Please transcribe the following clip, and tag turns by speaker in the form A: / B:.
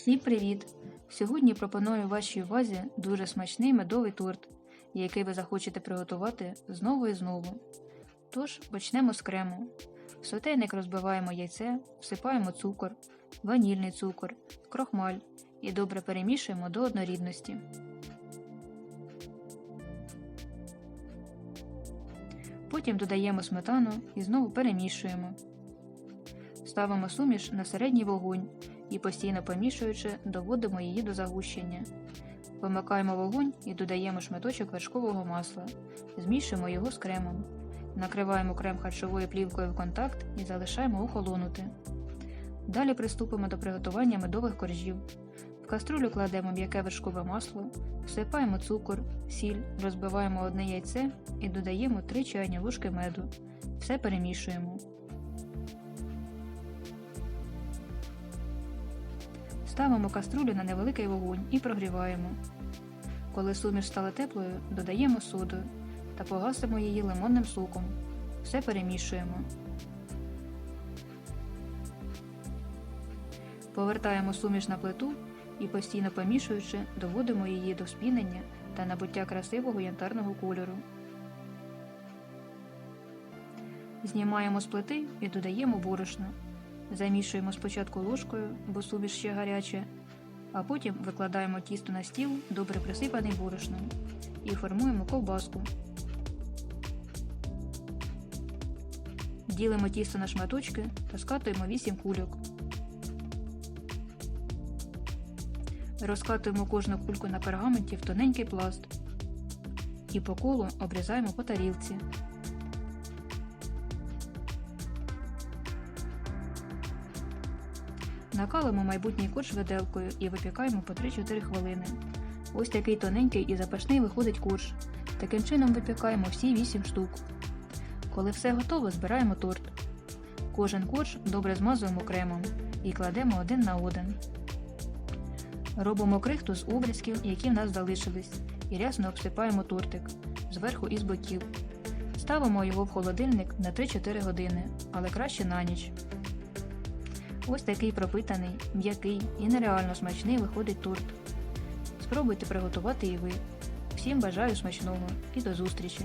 A: Всім привіт! Сьогодні пропоную вашій увазі дуже смачний медовий торт, який ви захочете приготувати знову і знову. Тож почнемо з крему. В сотейник розбиваємо яйце, всипаємо цукор, ванільний цукор, крохмаль і добре перемішуємо до однорідності. Потім додаємо сметану і знову перемішуємо. Ставимо суміш на середній вогонь і постійно помішуючи, доводимо її до загущення. Вимикаємо вогонь і додаємо шматочок вершкового масла, змішуємо його з кремом. Накриваємо крем харчовою плівкою в контакт і залишаємо охолонути. Далі приступимо до приготування медових коржів. В каструлю кладемо м'яке вершкове масло, всипаємо цукор, сіль, розбиваємо одне яйце і додаємо 3 чайні ложки меду. Все перемішуємо. Ставимо каструлю на невеликий вогонь і прогріваємо. Коли суміш стала теплою, додаємо соду та погасимо її лимонним соком. Все перемішуємо. Повертаємо суміш на плиту і постійно помішуючи, доводимо її до спінення та набуття красивого янтарного кольору. Знімаємо з плити і додаємо борошно. Замішуємо спочатку ложкою, бо суміш ще гаряче, а потім викладаємо тісто на стіл, добре присипаний борошном, і формуємо ковбаску. Ділимо тісто на шматочки та скатуємо 8 кульок. Розкатуємо кожну кульку на пергаменті в тоненький пласт і по колу обрізаємо по тарілці. Накалимо майбутній корж виделкою і випікаємо по 3-4 хвилини. Ось такий тоненький і запашний виходить корж. Таким чином випікаємо всі 8 штук. Коли все готово, збираємо торт. Кожен корж добре змазуємо кремом і кладемо один на один. Робимо крихту з обрізків, які в нас залишились, і рясно обсипаємо тортик зверху і з боків. Ставимо його в холодильник на 3-4 години, але краще на ніч. Ось такий пропитаний, м'який і нереально смачний виходить торт. Спробуйте приготувати і ви. Всім бажаю смачного і до зустрічі!